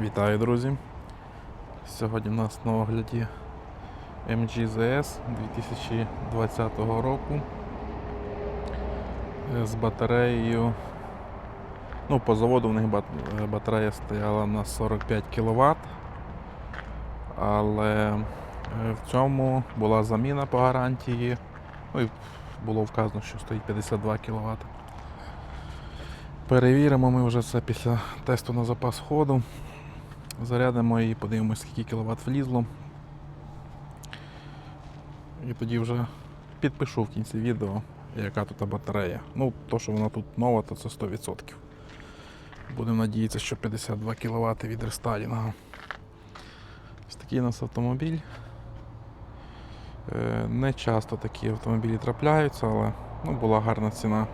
Вітаю, друзі! Сьогодні у нас на огляді MGZS 2020 року е, з батареєю. Ну, по заводу в них е, батарея стояла на 45 кВт, але е, в цьому була заміна по гарантії. Ну і було вказано, що стоїть 52 кВт. Перевіримо ми вже це після тесту на запас ходу. Зарядимо і подивимось, скільки кіловат влізло. І тоді вже підпишу в кінці відео, яка тут батарея. Ну, то, що вона тут нова, то це 100%. Будемо надіятися, що 52 кВт від рестайлінга. Ось такий у нас автомобіль. Е, Не часто такі автомобілі трапляються, але ну, була гарна ціна.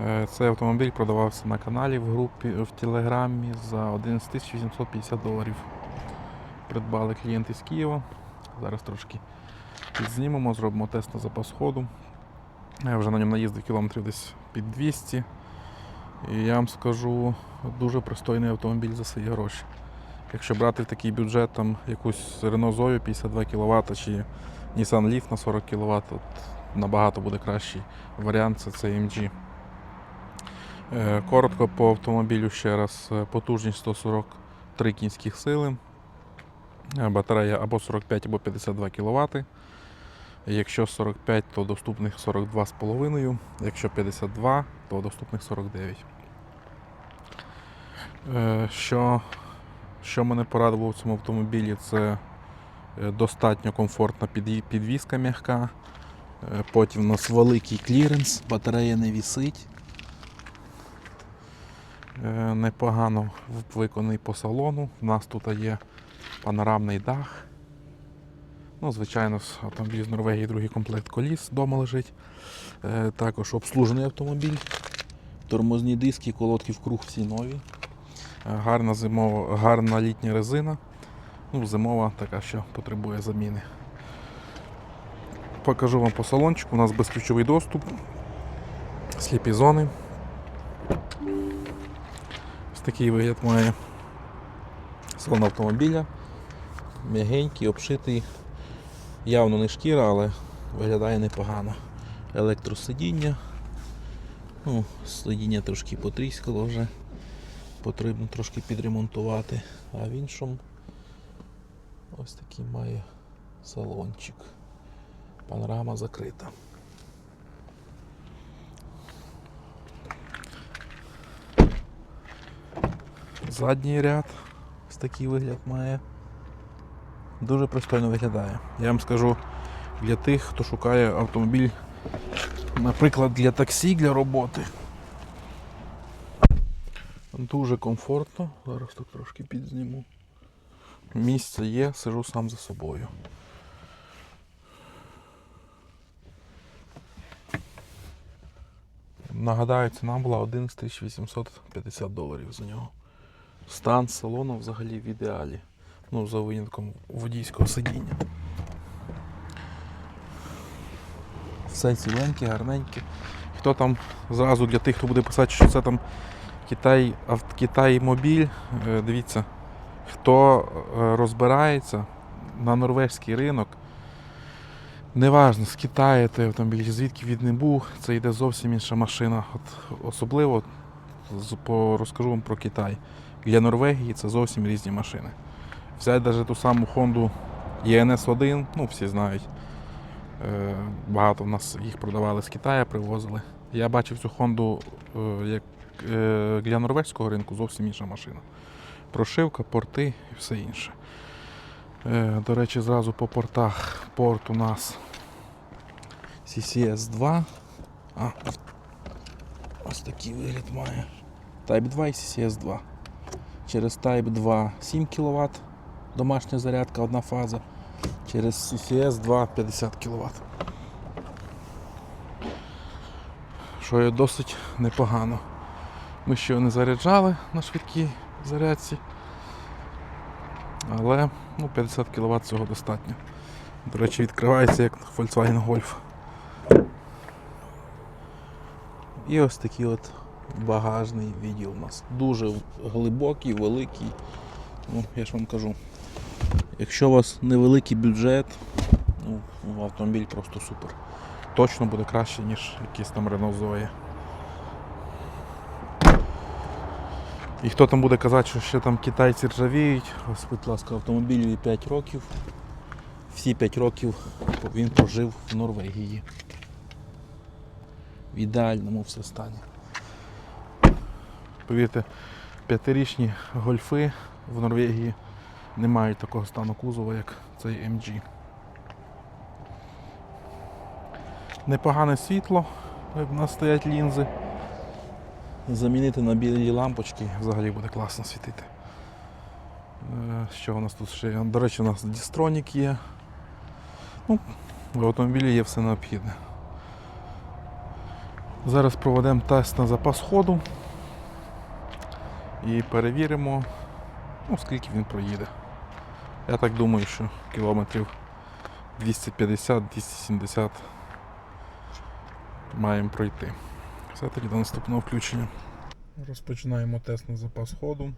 Е, Цей автомобіль продавався на каналі в групі в Телеграмі за 11 850 доларів. Придбали клієнти з Києва. Зараз трошки підзнімемо, зробимо тест на запас ходу. Я вже на ньому наїздив кілометрів десь під 200. І я вам скажу, дуже пристойний автомобіль за свої гроші. Якщо брати в такий бюджет там якусь Renault Zoe 52 кВт чи Nissan Leaf на 40 кВт, набагато буде кращий варіант це цей MG. Е, Коротко по автомобілю ще раз. Е, Потужність 143 кінських сили. Е, Батарея або 45, або 52 кВт. Якщо 45, то доступних 42,5. Якщо 52, то доступних 49. Е, Що, що мене порадило в цьому автомобілі, це достатньо комфортна підвізка м'яка. Потім у нас великий кліренс, батарея не вісить. Е, непогано виконаний по салону. У нас тут є панорамний дах. Ну, звичайно, автомобіль з Норвегії другий комплект коліс вдома лежить. Е, також обслужений автомобіль. Тормозні диски, колодки в круг всі нові. Е, гарна зимова, гарна літня резина. Ну, зимова така, що потребує заміни. Покажу вам по салончику. У нас безключовий доступ, сліпі зони. Такий вигляд має салон автомобіля. М'ягенький, обшитий. Явно не шкіра, але виглядає непогано. Електросидіння. Ну, сидіння трошки потріскало вже. Потрібно трошки підремонтувати. А в іншому ось такий має салончик. Панорама закрита. Задній ряд ось такий вигляд має. Дуже пристойно виглядає. Я вам скажу для тих, хто шукає автомобіль, наприклад, для таксі, для роботи. Дуже комфортно. Зараз так трошки підзніму. Місце є, сижу сам за собою. Нагадаю, ціна була 11 850 доларів за нього. Стан салону взагалі в ідеалі. Ну, за винятком водійського сидіння. Все ціленьке, гарненьке. Хто там зразу для тих, хто буде писати, що це там Китай, Китай мобіль, е, дивіться, хто е, розбирається на норвезький ринок, неважно, з Китаю той автомобіль, звідки він не був, це йде зовсім інша машина. От, особливо по, розкажу вам про Китай. Для Норвегії це зовсім різні машини. Взяти навіть ту саму Honda ENS1, ну всі знають. Е, Багато в нас їх продавали з Китаю, привозили. Я бачив цю Honda е, як е, для норвезького ринку зовсім інша машина. Прошивка, порти і все інше. До речі, зразу по портах. Порт у нас CCS 2. А, ось такий вигляд має. Type 2 і CCS 2. Через Type 2 7 кВт. Домашня зарядка, одна фаза. Через CCS 2 50 кВт. Що є досить непогано. Ми ще не заряджали на швидкій зарядці. Але ну, 50 кВт цього достатньо. До речі, відкривається як Volkswagen Golf. І ось такий от багажний відділ у нас. Дуже глибокий, великий. Ну, я ж вам кажу. Якщо у вас невеликий бюджет, ну, автомобіль просто супер. Точно буде краще, ніж якийсь там Renault Zoe. І хто там буде казати, що ще там китайці ржавіють, ось, будь ласка, автомобілю 5 років. Всі 5 років він прожив в Норвегії. В ідеальному все стані. Повірте, п'ятирічні гольфи в Норвегії не мають такого стану кузова, як цей MG. Непогане світло, в нас стоять лінзи. Замінити на білі лампочки взагалі буде класно світити. Е, Що у нас тут ще? До речі, у нас дістронік є. Ну, в автомобілі є все необхідне. Зараз проведемо тест на запас ходу і перевіримо, ну, скільки він проїде. Я так думаю, що кілометрів 250-270 маємо пройти. Все тоді до наступного включення. Розпочинаємо тест на запас ходу.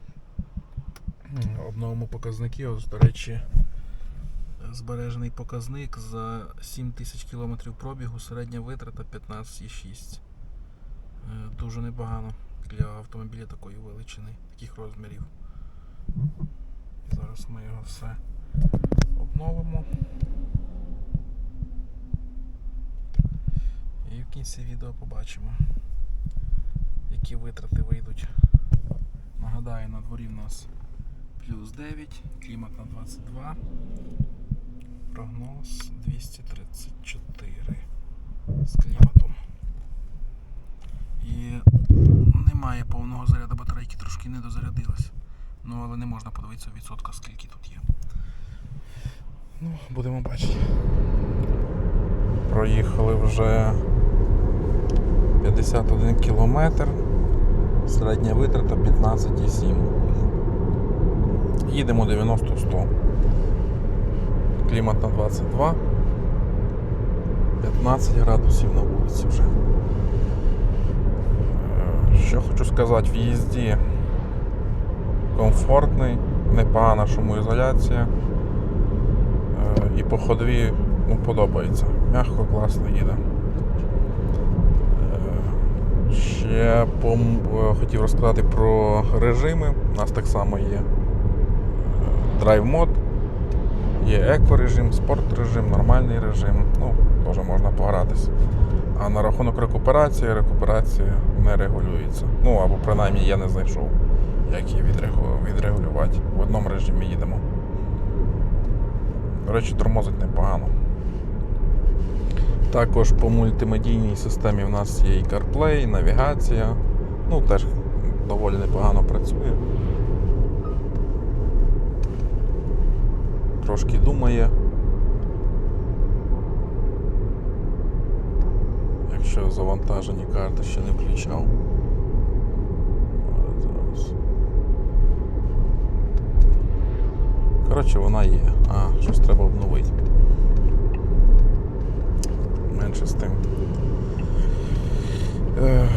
Обновимо показники. Ось, до речі, збережений показник за 7 тисяч кілометрів пробігу, середня витрата 15,6. Е, Дуже непогано для автомобіля такої величини, таких розмірів. Зараз ми його все обновимо. І в кінці відео побачимо, які витрати вийдуть. Нагадаю, на дворі в нас плюс 9, клімат на 22, прогноз 234 з кліматом. І немає повного заряду батарейки, трошки не дозарядилась. Ну, але не можна подивитися в відсотках, скільки тут є. Ну, будемо бачити. Проїхали вже 51 кілометр. Середня витрата 15,7. Їдемо 90-100. Клімат на 22. 15 градусів на вулиці вже. Що хочу сказати, в їзді комфортний, непогана шумоізоляція. Е, І по ходові ну, подобається. Мягко, класно їде. Е, Ще е, хотів розказати про режими. У нас так само є драйв мод, є еко-режим, спорт режим, нормальний режим. Ну, теж можна погратися. А на рахунок рекуперації, рекуперація не регулюється. Ну або принаймні я не знайшов, як її відрегулювати. В одному режимі їдемо. До речі, тормозить непогано. Також по мультимедійній системі в нас є і CarPlay, і навігація. Ну, теж доволі непогано працює. Трошки думає. Якщо завантажені карти ще не включав. Коротше, вона є. А, щось треба обновити. Менше з тим. Е,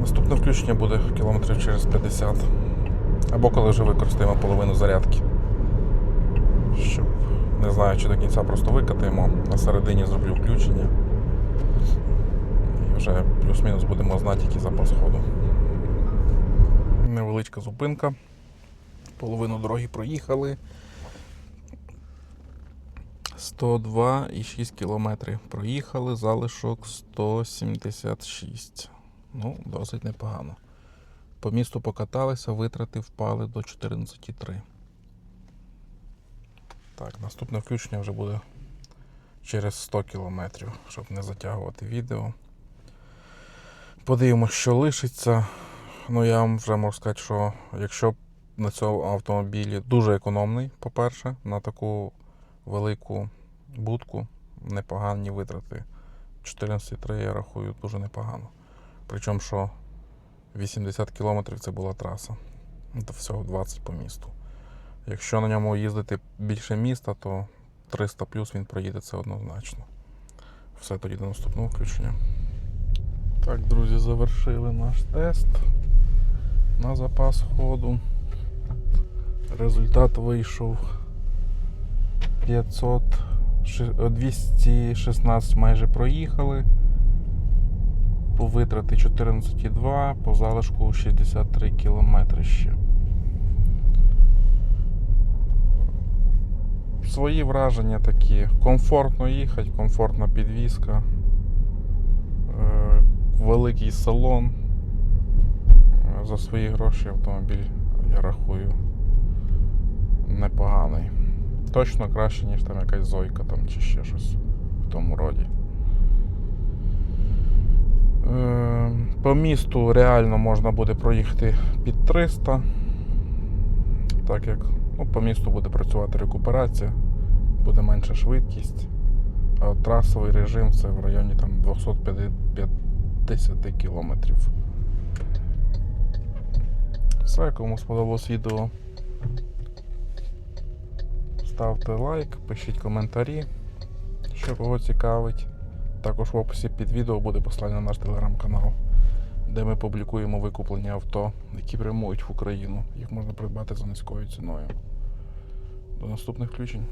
наступне включення буде кілометрів через 50. Або коли вже використаємо половину зарядки. Щоб не знаю, чи до кінця просто викатаємо. На середині зроблю включення. І вже плюс-мінус будемо знати, який запас ходу. Невеличка зупинка. Половину дороги проїхали. 102,6 кілометрів проїхали, залишок 176. Ну, досить непогано. По місту покаталися, витрати впали до 14,3. Так, наступне включення вже буде через 100 кілометрів, щоб не затягувати відео. Подивимося, що лишиться. Ну, я вам вже можу сказати, що якщо на цьому автомобілі дуже економний, по-перше, на таку велику будку, непогані витрати. 14,3 я рахую дуже непогано. Причому, що 80 кілометрів це була траса. То всього 20 по місту. Якщо на ньому їздити більше міста, то 300 плюс він проїде це однозначно. Все тоді до наступного включення. Так, друзі, завершили наш тест на запас ходу. Результат вийшов 500, е, 216 майже проїхали. По витрати 14,2, по залишку 63 кілометри ще. Свої враження такі. Комфортно їхати, комфортна підвізка, е, великий салон. Е, За свої гроші автомобіль, я рахую, непоганий. Точно краще, ніж там якась зойка там, чи ще щось в тому роді. Е, По місту реально можна буде проїхати під 300, так як ну, по місту буде працювати рекуперація, буде менша швидкість, а трасовий режим це в районі там 250 кілометрів. Все, кому сподобалось відео, ставте лайк, пишіть коментарі, що кого цікавить. Також в описі під відео буде посилання на наш телеграм-канал, де ми публікуємо викуплені авто, які прямують в Україну. Їх можна придбати за низькою ціною. До наступних включень.